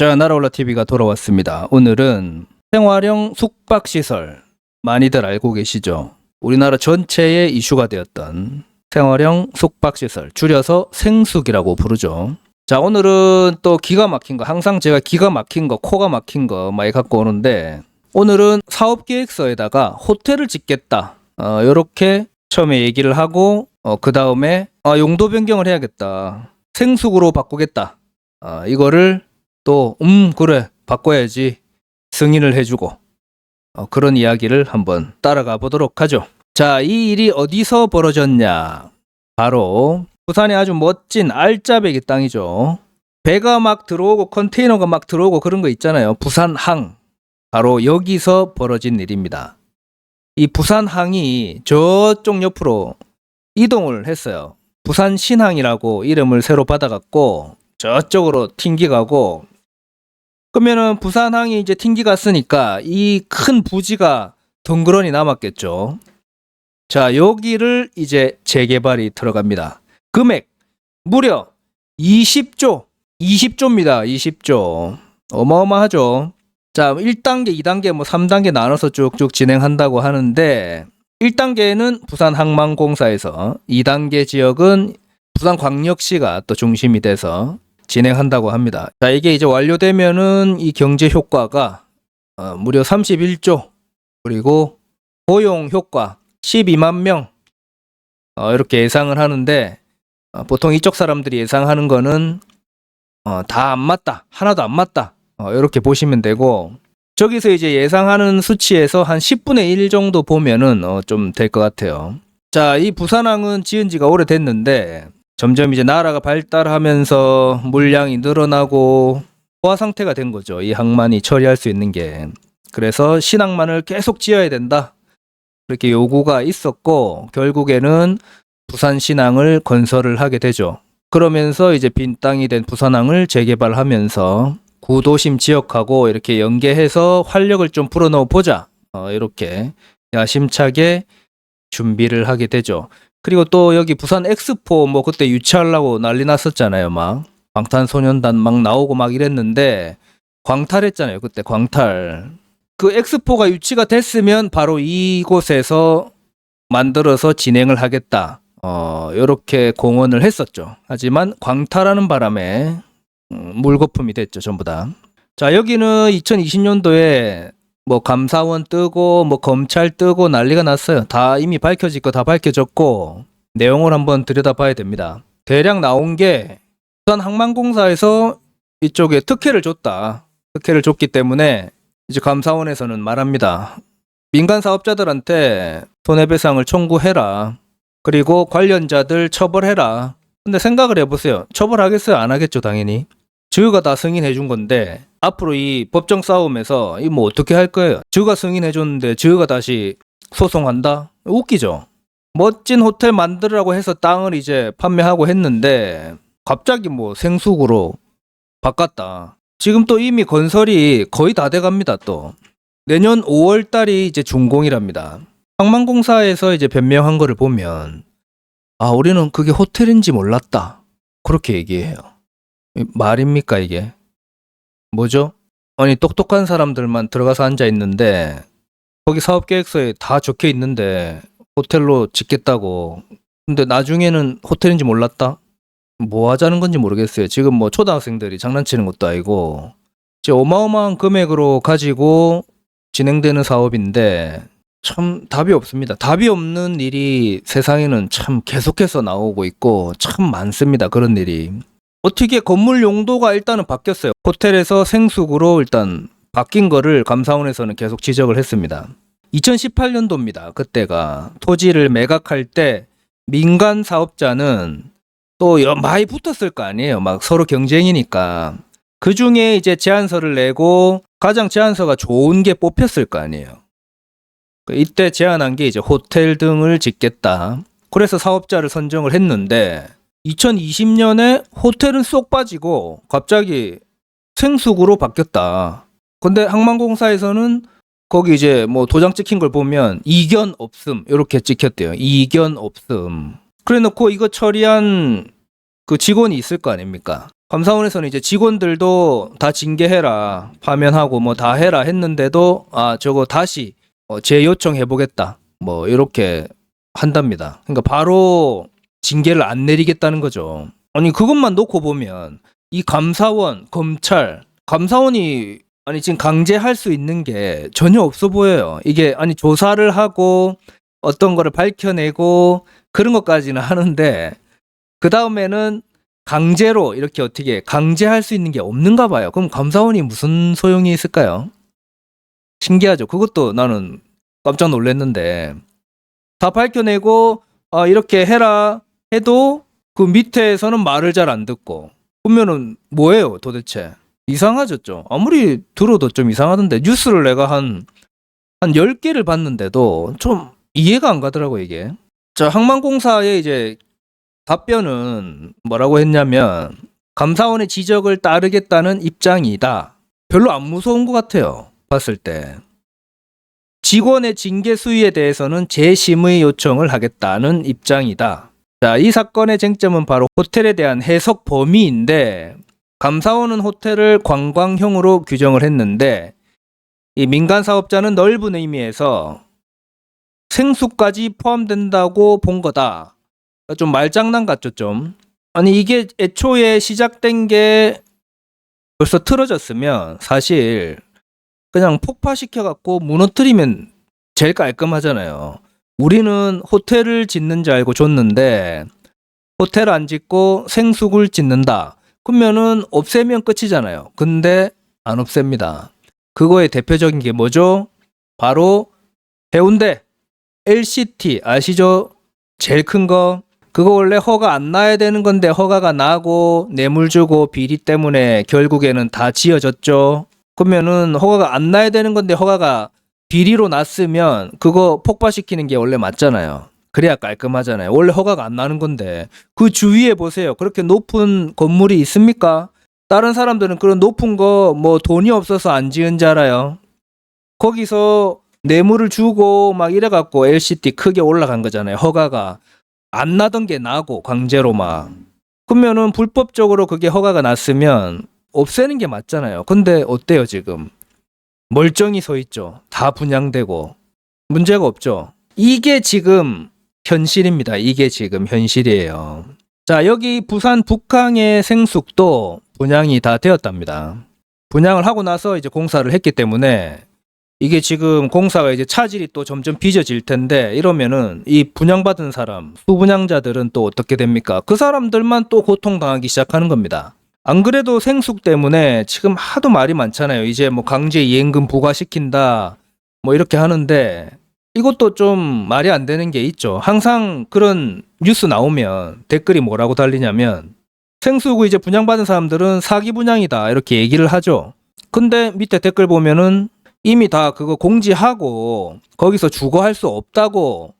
자, 나라올라 TV가 돌아왔습니다. 오늘은 생활형 숙박시설 많이들 알고 계시죠? 우리나라 전체에 이슈가 되었던 생활형 숙박시설 줄여서 생숙이라고 부르죠. 자, 오늘은 또 기가 막힌 거 항상 제가 기가 막힌 거 코가 막힌 거 많이 갖고 오는데 오늘은 사업 계획서에다가 호텔을 짓겠다. 어, 요렇게 처음에 얘기를 하고 어, 그 다음에 아, 용도 변경을 해야겠다. 생숙으로 바꾸겠다. 아, 이거를 또, 음, 그래, 바꿔야지. 승인을 해주고, 어, 그런 이야기를 한번 따라가 보도록 하죠. 자, 이 일이 어디서 벌어졌냐? 바로, 부산의 아주 멋진 알짜배기 땅이죠. 배가 막 들어오고 컨테이너가 막 들어오고 그런 거 있잖아요. 부산항. 바로 여기서 벌어진 일입니다. 이 부산항이 저쪽 옆으로 이동을 했어요. 부산 신항이라고 이름을 새로 받아갖고 저쪽으로 튕기 가고 그러면은 부산항이 이제 튕기 갔으니까 이 큰 부지가 덩그러니 남았겠죠. 자, 여기를 이제 재개발이 들어갑니다. 금액 무려 20조, 20조입니다. 20조. 어마어마하죠. 자, 1단계, 2단계, 뭐 3단계 나눠서 쭉쭉 진행한다고 하는데 1단계는 부산항만공사에서 2단계 지역은 부산광역시가 또 중심이 돼서 진행한다고 합니다. 자, 이게 이제 완료되면은 이 경제 효과가 어, 무려 31조 그리고 고용 효과 12만 명 어, 이렇게 예상을 하는데 어, 보통 이쪽 사람들이 예상하는 거는 어, 다 안 맞다 하나도 안 맞다 어, 이렇게 보시면 되고 저기서 이제 예상하는 수치에서 한 10분의 1 정도 보면은 어, 좀 될 것 같아요. 자, 이 부산항은 지은 지가 오래됐는데 점점 이제 나라가 발달하면서 물량이 늘어나고 포화 상태가 된 거죠. 이 항만이 처리할 수 있는 게. 그래서 신항만을 계속 지어야 된다. 그렇게 요구가 있었고 결국에는 부산 신항을 건설을 하게 되죠. 그러면서 이제 빈 땅이 된 부산항을 재개발하면서 구도심 지역하고 이렇게 연계해서 활력을 좀 불어넣어 보자. 어, 이렇게 야심차게 준비를 하게 되죠. 그리고 또 여기 부산 엑스포 뭐 그때 유치하려고 난리 났었잖아요. 막 방탄소년단 막 나오고 막 이랬는데 광탈했잖아요. 그때 광탈. 그 엑스포가 유치가 됐으면 바로 이곳에서 만들어서 진행을 하겠다. 어, 요렇게 공언을 했었죠. 하지만 광탈하는 바람에 음, 물거품이 됐죠, 전부 다. 자, 여기는 2020년도에 뭐 감사원 뜨고 뭐 검찰 뜨고 난리가 났어요. 다 이미 밝혀질 거 다 밝혀졌고 내용을 한번 들여다봐야 됩니다. 대략 나온 게 부산 항만공사에서 이쪽에 특혜를 줬다. 특혜를 줬기 때문에 이제 감사원에서는 말합니다. 민간 사업자들한테 손해배상을 청구해라. 그리고 관련자들 처벌해라. 근데 생각을 해보세요. 처벌하겠어요? 안 하겠죠, 당연히. 저희가 다 승인해 준 건데 앞으로 이 법정 싸움에서 이 뭐 어떻게 할 거예요? 저희가 승인해 줬는데 저희가 다시 소송한다? 웃기죠. 멋진 호텔 만들으라고 해서 땅을 이제 판매하고 했는데 갑자기 뭐 생숙으로 바꿨다. 지금 또 이미 건설이 거의 다 돼갑니다 또. 내년 5월 달이 이제 준공이랍니다. 항만공사에서 이제 변명한 거를 보면 아 우리는 그게 호텔인지 몰랐다. 그렇게 얘기해요. 이 말입니까 이게? 뭐죠? 아니 똑똑한 사람들만 들어가서 앉아 있는데 거기 사업 계획서에 다 적혀 있는데 호텔로 짓겠다고. 근데 나중에는 호텔인지 몰랐다. 뭐 하자는 건지 모르겠어요. 지금 뭐 초등학생들이 장난치는 것도 아니고 이제 어마어마한 금액으로 가지고 진행되는 사업인데 참 답이 없습니다. 답이 없는 일이 세상에는 참 계속해서 나오고 있고 참 많습니다. 그런 일이. 어떻게 건물 용도가 일단은 바뀌었어요. 호텔에서 생숙으로 일단 바뀐 거를 감사원에서는 계속 지적을 했습니다. 2018년도입니다. 그때가 토지를 매각할 때 민간 사업자는 또 여- 많이 붙었을 거 아니에요. 막 서로 경쟁이니까. 그 중에 이제 제안서를 내고 가장 제안서가 좋은 게 뽑혔을 거 아니에요. 그 이때 제안한 게 이제 호텔 등을 짓겠다. 그래서 사업자를 선정을 했는데 2020년에 호텔은 쏙 빠지고 갑자기 생숙으로 바뀌었다. 근데 항만공사에서는 거기 이제 뭐 도장 찍힌 걸 보면 이견 없음 이렇게 찍혔대요. 이견 없음. 그래 놓고 이거 처리한 그 직원이 있을 거 아닙니까? 감사원에서는 이제 직원들도 다 징계해라, 파면하고 뭐 다 해라 했는데도 아 저거 다시 어, 재요청해 보겠다, 뭐 이렇게 한답니다. 그러니까 바로 징계를 안 내리겠다는 거죠. 아니 그것만 놓고 보면 이 감사원, 검찰, 감사원이 아니 지금 강제할 수 있는 게 전혀 없어 보여요. 이게 아니 조사를 하고 어떤 거를 밝혀내고 그런 것까지는 하는데 그 다음에는 강제로 이렇게 어떻게 강제할 수 있는 게 없는가 봐요. 그럼 감사원이 무슨 소용이 있을까요? 신기하죠. 그것도 나는 깜짝 놀랐는데 다 밝혀내고 아 이렇게 해라 해도 그 밑에서는 말을 잘 안 듣고 그러면은 뭐예요 도대체? 이상하죠. 좀 아무리 들어도 좀 이상하던데 뉴스를 내가 한 한 10개를 봤는데도 좀 이해가 안 가더라고 이게. 자 항만공사의 이제 답변은 뭐라고 했냐면 감사원의 지적을 따르겠다는 입장이다. 별로 안 무서운 것 같아요 봤을 때. 직원의 징계 수위에 대해서는 재심의 요청을 하겠다는 입장이다. 자, 이 사건의 쟁점은 바로 호텔에 대한 해석 범위인데 감사원은 호텔을 관광형으로 규정을 했는데 이 민간 사업자는 넓은 의미에서 생수까지 포함된다고 본 거다. 좀 말장난 같죠, 좀. 아니 이게 애초에 시작된 게 벌써 틀어졌으면 사실 그냥 폭파시켜 갖고 무너뜨리면 제일 깔끔하잖아요. 우리는 호텔을 짓는 줄 알고 줬는데 호텔 안 짓고 생숙을 짓는다. 그러면은 없애면 끝이잖아요. 근데 안 없앱니다. 그거의 대표적인 게 뭐죠? 바로 해운대 LCT 아시죠? 제일 큰 거. 그거 원래 허가 안 나야 되는 건데 허가가 나고 뇌물 주고 비리 때문에 결국에는 다 지어졌죠. 그러면은 허가가 안 나야 되는 건데 허가가 비리로 났으면 그거 폭파시키는 게 원래 맞잖아요. 그래야 깔끔하잖아요. 원래 허가가 안 나는 건데 그 주위에 보세요. 그렇게 높은 건물이 있습니까? 다른 사람들은 그런 높은 거 뭐 돈이 없어서 안 지은 줄 알아요. 거기서 뇌물을 주고 막 이래갖고 LCT 크게 올라간 거잖아요. 허가가 안 나던 게 나고 강제로 막 그러면은 불법적으로 그게 허가가 났으면 없애는 게 맞잖아요. 근데 어때요 지금? 멀쩡히 서 있죠. 다 분양되고 문제가 없죠. 이게 지금 현실입니다. 이게 지금 현실이에요. 자 여기 부산 북항의 생숙도 분양이 다 되었답니다. 분양을 하고 나서 이제 공사를 했기 때문에 이게 지금 공사가 이제 차질이 또 점점 빚어질 텐데 이러면은 이 분양받은 사람 수분양자들은 또 어떻게 됩니까? 그 사람들만 또 고통당하기 시작하는 겁니다. 안 그래도 생숙 때문에 지금 하도 말이 많잖아요. 이제 뭐 강제 이행금 부과시킨다 뭐 이렇게 하는데 이것도 좀 말이 안 되는 게 있죠. 항상 그런 뉴스 나오면 댓글이 뭐라고 달리냐면 생수구 이제 분양받은 사람들은 사기 분양이다 이렇게 얘기를 하죠. 근데 밑에 댓글 보면은 이미 다 그거 공지하고 거기서 주거할 수 없다고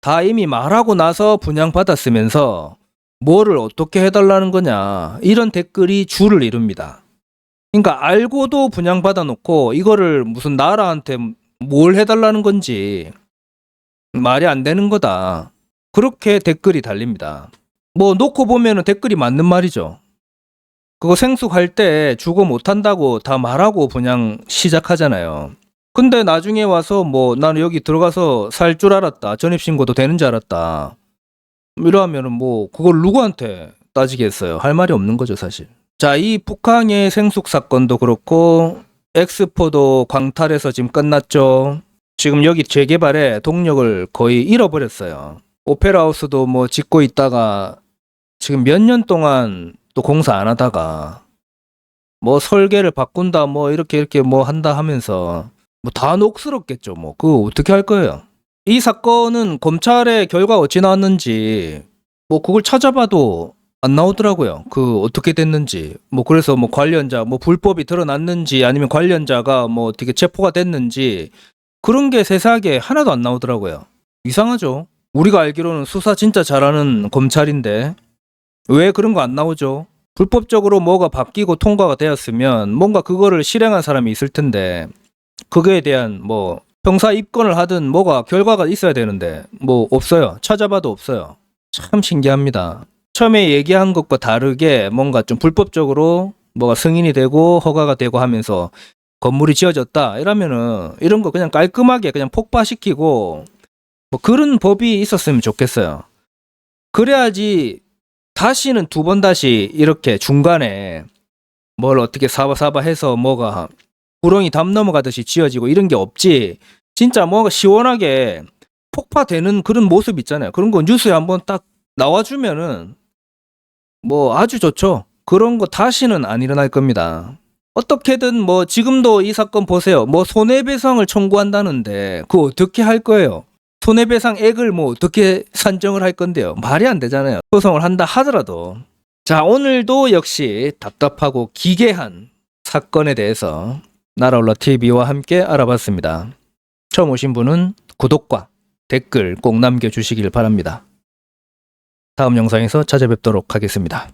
다 이미 말하고 나서 분양받았으면서 뭐를 어떻게 해달라는 거냐 이런 댓글이 줄을 이룹니다. 그러니까 알고도 분양받아 놓고 이거를 무슨 나라한테 뭘 해달라는 건지 말이 안 되는 거다. 그렇게 댓글이 달립니다. 뭐 놓고 보면은 댓글이 맞는 말이죠. 그거 생숙할 때 주거 못한다고 다 말하고 분양 시작하잖아요. 근데 나중에 와서 뭐 나는 여기 들어가서 살 줄 알았다. 전입신고도 되는 줄 알았다. 이러면은 뭐 그걸 누구한테 따지겠어요. 할 말이 없는 거죠, 사실. 자, 이 북한의 생숙 사건도 그렇고 엑스포도 광탈해서 지금 끝났죠. 지금 여기 재개발에 동력을 거의 잃어버렸어요. 오페라 하우스도 뭐 짓고 있다가 지금 몇 년 동안 또 공사 안 하다가 뭐 설계를 바꾼다 뭐 이렇게 이렇게 뭐 한다 하면서 뭐 다 녹슬었겠죠. 뭐 그거 어떻게 할 거예요? 이 사건은 검찰의 결과 어찌 나왔는지 뭐 그걸 찾아봐도 안 나오더라고요. 그 어떻게 됐는지 뭐 그래서 뭐 관련자 뭐 불법이 드러났는지 아니면 관련자가 뭐 어떻게 체포가 됐는지 그런 게 세세하게 하나도 안 나오더라고요. 이상하죠. 우리가 알기로는 수사 진짜 잘하는 검찰인데 왜 그런 거 안 나오죠? 불법적으로 뭐가 바뀌고 통과가 되었으면 뭔가 그거를 실행한 사람이 있을 텐데 그거에 대한 뭐 형사 입건을 하든 뭐가 결과가 있어야 되는데 뭐 없어요. 찾아봐도 없어요. 참 신기합니다. 처음에 얘기한 것과 다르게 뭔가 좀 불법적으로 뭐가 승인이 되고 허가가 되고 하면서 건물이 지어졌다 이러면은 이런 거 그냥 깔끔하게 그냥 폭파시키고 뭐 그런 법이 있었으면 좋겠어요. 그래야지 다시는 두 번 다시 이렇게 중간에 뭘 어떻게 사바사바 해서 뭐가 구렁이 담 넘어가듯이 지어지고 이런 게 없지. 진짜 뭐가 시원하게 폭파되는 그런 모습 있잖아요. 그런 거 뉴스에 한번 딱 나와주면은 뭐 아주 좋죠. 그런 거 다시는 안 일어날 겁니다. 어떻게든 뭐 지금도 이 사건 보세요. 뭐 손해배상을 청구한다는데 그거 어떻게 할 거예요? 손해배상액을 뭐 어떻게 산정을 할 건데요? 말이 안 되잖아요. 소송을 한다 하더라도. 자, 오늘도 역시 답답하고 기괴한 사건에 대해서 나라올라 TV와 함께 알아봤습니다. 처음 오신 분은 구독과 댓글 꼭 남겨주시길 바랍니다. 다음 영상에서 찾아뵙도록 하겠습니다.